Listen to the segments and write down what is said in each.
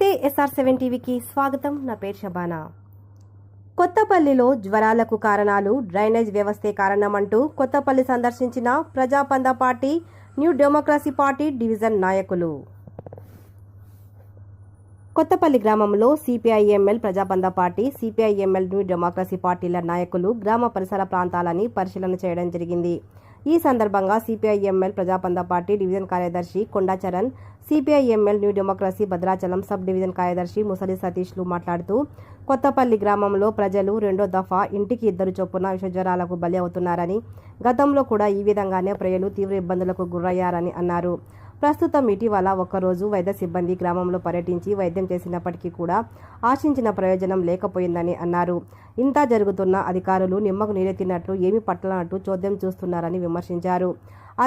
నమస్తే SR seven టీవీకి స్వాగతం. నా పేరు షబానా. కొత్తపల్లిలో జ్వరాలకు కారణాలు డ్రైనేజ్ వ్యవస్థే కారణమంటూ కొత్తపల్లి సందర్శించిన Prajapantha party new democracy party division నాయకులు. కొత్తపల్లి గ్రామంలో CPI ML Prajabandha party CPI ML new democracy పార్టీల నాయకులు గ్రామ పరిసర ప్రాంతాలని పరిశీలన చేయడం జరిగింది. ఈ సందర్భంగా సిపిఐఎంఎల్ ప్రజాపంద పార్టీ డివిజన్ కార్యదర్శి Kondacharan CPI ML new democracy Bhadrachalam sub division కార్యదర్శి ముసలి సతీష్లు మాట్లాడుతూ కొత్తపల్లి గ్రామంలో ప్రజలు రెండో దఫా ఇంటికి ఇద్దరు చొప్పున విషజ్వరాలకు బలి అవుతున్నారని గతంలో కూడా ఈ విధంగానే ప్రజలు తీవ్ర ఇబ్బందులకు గురయ్యారని అన్నారు. ప్రస్తుతం ఇటీవల ఒక్కరోజు వైద్య సిబ్బంది గ్రామంలో పర్యటించి వైద్యం చేసినప్పటికీ కూడా ఆశించిన ప్రయోజనం లేకపోయిందని అన్నారు. ఇంత జరుగుతున్న అధికారులు నిమ్మకు నీరెత్తినట్లు ఏమి పట్టాలన్నట్టు చోద్యం చూస్తున్నారని విమర్శించారు.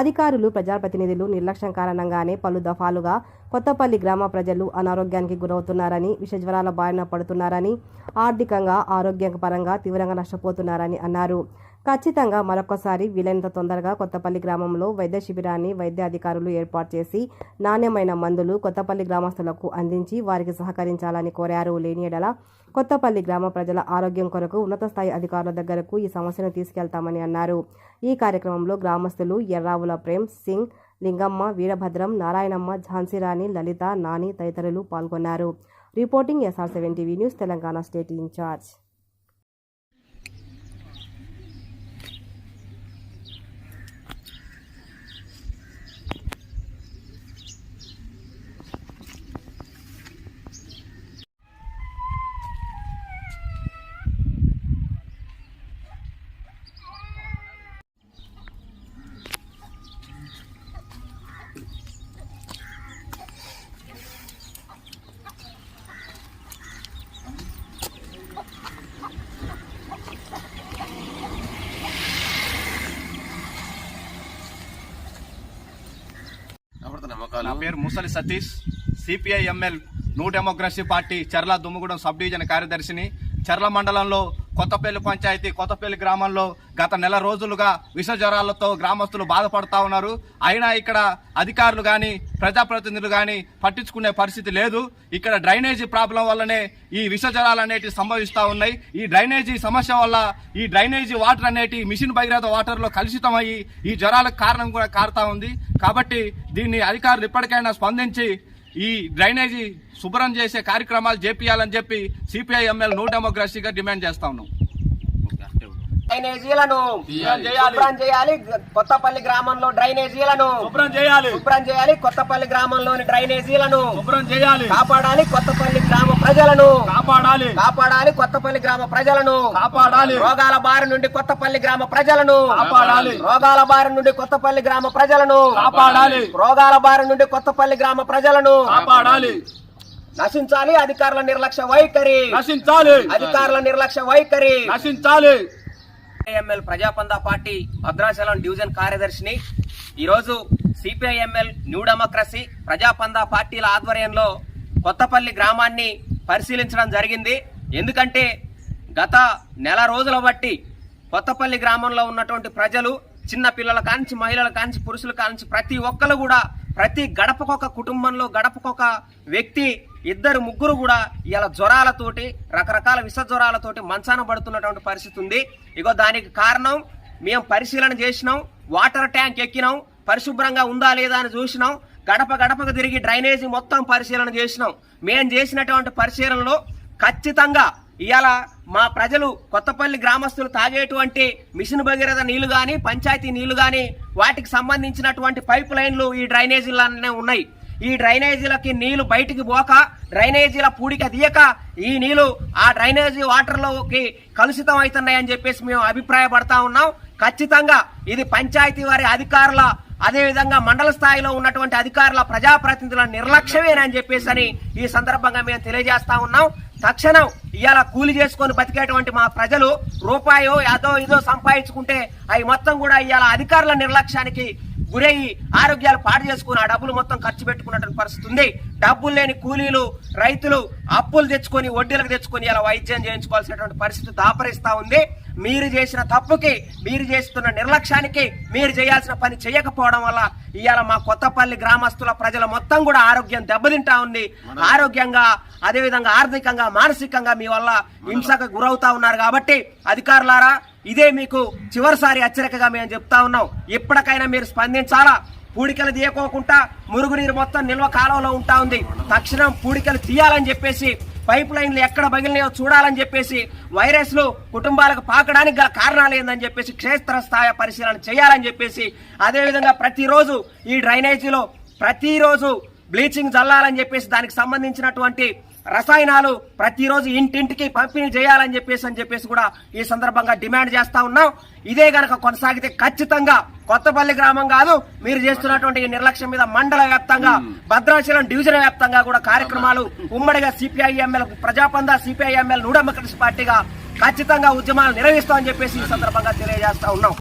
అధికారులు ప్రజాప్రతినిధులు నిర్లక్ష్యం కారణంగానే పలు దఫాలుగా కొత్తపల్లి గ్రామ ప్రజలు అనారోగ్యానికి గురవుతున్నారని విషజ్వరాల బారిన పడుతున్నారని ఆర్థికంగా ఆరోగ్యపరంగా తీవ్రంగా నష్టపోతున్నారని అన్నారు. ఖచ్చితంగా మరొకసారి వీలైనంత తొందరగా కొత్తపల్లి గ్రామంలో వైద్య శిబిరాన్ని వైద్య అధికారులు ఏర్పాటు చేసి నాణ్యమైన మందులు కొత్తపల్లి గ్రామస్తులకు అందించి వారికి సహకరించాలని కోరారు. లేని ఎడల కొత్తపల్లి గ్రామ ప్రజల ఆరోగ్యం కొరకు ఉన్నత స్థాయి అధికారుల దగ్గరకు ఈ సమస్యను తీసుకెళ్తామని అన్నారు. ఈ కార్యక్రమంలో గ్రామస్తులు ఎర్రావుల ప్రేమ్ సింగ్ లింగమ్మ వీరభద్రం నారాయణమ్మ ఝాన్సీరాణి లలిత నాని తదితరులు పాల్గొన్నారు. Reporting SR seven TV news Telangana state in charge. నా పేరు Musali Satish. CPI ML new democracy party Charla Dummugudem sub division కార్యదర్శిని. Charla మండలంలో కొత్తపల్లి పంచాయతీ కొత్తపల్లి గ్రామంలో గత నెల రోజులుగా విష జ్వరాలతో గ్రామస్తులు బాధపడతా ఉన్నారు. అయినా ఇక్కడ అధికారులు కానీ ప్రజాప్రతినిధులు కానీ పట్టించుకునే పరిస్థితి లేదు. ఇక్కడ డ్రైనేజీ ప్రాబ్లం వల్లనే ఈ విష జ్వరాలు అనేటివి సంభవిస్తూ ఉన్నాయి. ఈ డ్రైనేజీ సమస్య వల్ల ఈ డ్రైనేజీ వాటర్ అనేటి మిషన్ భగీరథ వాటర్లో కలుషితమయ్యి ఈ జ్వరాలకు కారణం కూడా కారుతా ఉంది. కాబట్టి దీన్ని అధికారులు ఇప్పటికైనా స్పందించి ఈ డ్రైనేజీ శుభ్రం చేసే కార్యక్రమాలు చేపియాలని చెప్పి సిపిఐ ఎమ్మెల్యే నూట డెమోక్రసీగా డిమాండ్ చేస్తా ఉన్నాం. డ్రైనేజీలను చేయాలి. శుభ్రం చేయాలి. కొత్తపల్లి గ్రామంలో డ్రైనేజీలను శుభ్రం చేయాలి. శుభ్రం చేయాలి. కొత్తపల్లి గ్రామంలోని డ్రైనేజీలను శుభ్రం చేయాలి. కాపాడాలి. కొత్తపల్లి గ్రామ ప్రజలను కాపాడాలి. కాపాడాలి. కొత్తపల్లి గ్రామ ప్రజలను కాపాడాలి. రోగాల బారి నుండి కొత్తపల్లి గ్రామ ప్రజలను కాపాడాలి. రోగాల బారి నుండి కొత్తపల్లి గ్రామ ప్రజలను కాపాడాలి. రోగాల బారి నుండి కొత్తపల్లి గ్రామ ప్రజలను కాపాడాలి. నశించాలి. అధికారుల నిర్లక్ష్య వైఖరి. నశించాలి. అధికారుల నిర్లక్ష్య వైఖరి. నశించాలి. CPI ML Prajapantha party Bhadrachalam division కార్యదర్శిని. ఈరోజు సిపిఐఎంఎల్ న్యూ డెమోక్రసీ ప్రజాపంద పార్టీల ఆధ్వర్యంలో కొత్తపల్లి గ్రామాన్ని పరిశీలించడం జరిగింది. ఎందుకంటే గత నెల రోజుల బట్టి కొత్తపల్లి గ్రామంలో ఉన్నటువంటి ప్రజలు చిన్న పిల్లల కాంచి మహిళల కాంచి పురుషుల కాంచి ప్రతి ఒక్కరు కూడా ప్రతి గడపకొక కుటుంబంలో గడపకొక వ్యక్తి ఇద్దరు ముగ్గురు కూడా ఇలా జ్వరాలతోటి రకరకాల విష జ్వరాలతోటి మంచాన పడుతున్నటువంటి పరిస్థితి ఉంది. ఇగో దానికి కారణం మేము పరిశీలన చేసినాం వాటర్ ట్యాంక్ ఎక్కినాం పరిశుభ్రంగా ఉందా లేదా అని చూసినాం గడప గడపకు తిరిగి డ్రైనేజీ మొత్తం పరిశీలన చేసినాం. మేము చేసినటువంటి పరిశీలనలో ఖచ్చితంగా ఇవాళ మా ప్రజలు కొత్తపల్లి గ్రామస్తులు తాగేటువంటి మిషన్ భగీరథ నీళ్ళు కానీ పంచాయతీ నీళ్ళు కానీ వాటికి సంబంధించినటువంటి పైప్ లైన్లు ఈ డ్రైనేజీలనే ఉన్నాయి. ఈ డ్రైనేజీలకి నీళ్ళు బయటికి పోక డ్రైనేజీల పూడిక తీయక ఈ నీళ్ళు ఆ డ్రైనేజీ వాటర్లోకి కలుషితం అవుతున్నాయని చెప్పేసి మేము అభిప్రాయపడతా ఉన్నాం. ఖచ్చితంగా ఇది పంచాయతీ వారి అధికారుల అదేవిధంగా మండల స్థాయిలో ఉన్నటువంటి అధికారుల ప్రజాప్రతినిధుల నిర్లక్ష్యమేనని చెప్పేసి అని ఈ సందర్భంగా మేము తెలియజేస్తా ఉన్నాం. తక్షణం ఇవాళ కూలి చేసుకొని బతికేటువంటి మా ప్రజలు రూపాయో అదో ఇదో సంపాదించుకుంటే అవి మొత్తం కూడా ఇవాళ అధికారుల నిర్లక్ష్యానికి గురయ్యి ఆరోగ్యాలు పాడు చేసుకుని ఆ డబ్బులు మొత్తం ఖర్చు పెట్టుకున్నటువంటి పరిస్థితి ఉంది. డబ్బులు లేని కూలీలు రైతులు అప్పులు తెచ్చుకొని వడ్డీలకు తెచ్చుకొని ఇలా వైద్యం చేయించుకోవాల్సినటువంటి పరిస్థితి దాపరిస్తా ఉంది. మీరు చేసిన తప్పుకి మీరు చేస్తున్న నిర్లక్ష్యానికి మీరు చేయాల్సిన పని చేయకపోవడం వల్ల ఇవాళ మా కొత్తపల్లి గ్రామస్తుల ప్రజల మొత్తం కూడా ఆరోగ్యం దెబ్బతింటా ఉంది. ఆరోగ్యంగా అదేవిధంగా ఆర్థికంగా మానసికంగా మీ వల్ల హింసకు గురవుతా ఉన్నారు కాబట్టి అధికారులారా ఇదే మీకు చివరిసారి హెచ్చరికగా మేము చెప్తా ఉన్నాం. ఎప్పటికైనా మీరు స్పందించాలా? పూడికలు తీయకోకుండా మురుగునీరు మొత్తం నిల్వ కాలంలో ఉంటా ఉంది. తక్షణం పూడికలు తీయాలని చెప్పేసి పైప్ లైన్లు ఎక్కడ పగిలినాయో చూడాలని చెప్పేసి వైరస్లు కుటుంబాలకు పాకడానికి గల కారణాలు ఏందని చెప్పేసి క్షేత్ర స్థాయి పరిశీలన చేయాలని చెప్పేసి అదేవిధంగా ప్రతిరోజు ఈ డ్రైనేజీలో ప్రతిరోజు బ్లీచింగ్ చల్లాలని చెప్పేసి దానికి సంబంధించినటువంటి రసాయనాలు ప్రతిరోజు ఇంటింటికి పంపిణీ చేయాలని చెప్పేసి అని చెప్పేసి కూడా ఈ సందర్భంగా డిమాండ్ చేస్తా ఉన్నాం. ఇదే గనక కొనసాగితే ఖచ్చితంగా కొత్తపల్లి గ్రామం కాదు మీరు చేస్తున్నటువంటి ఈ నిర్లక్ష్యం మీద మండల వ్యాప్తంగా భద్రాచలం డివిజన్ వ్యాప్తంగా కూడా కార్యక్రమాలు ఉమ్మడిగా సిపిఐఎంఎల్ ప్రజాపంద సిపిఐఎంఎల్ నూడెమోక్రసీ పార్టీగా ఖచ్చితంగా ఉద్యమాలు నిర్వహిస్తామని చెప్పేసి ఈ సందర్భంగా తెలియజేస్తా ఉన్నాం.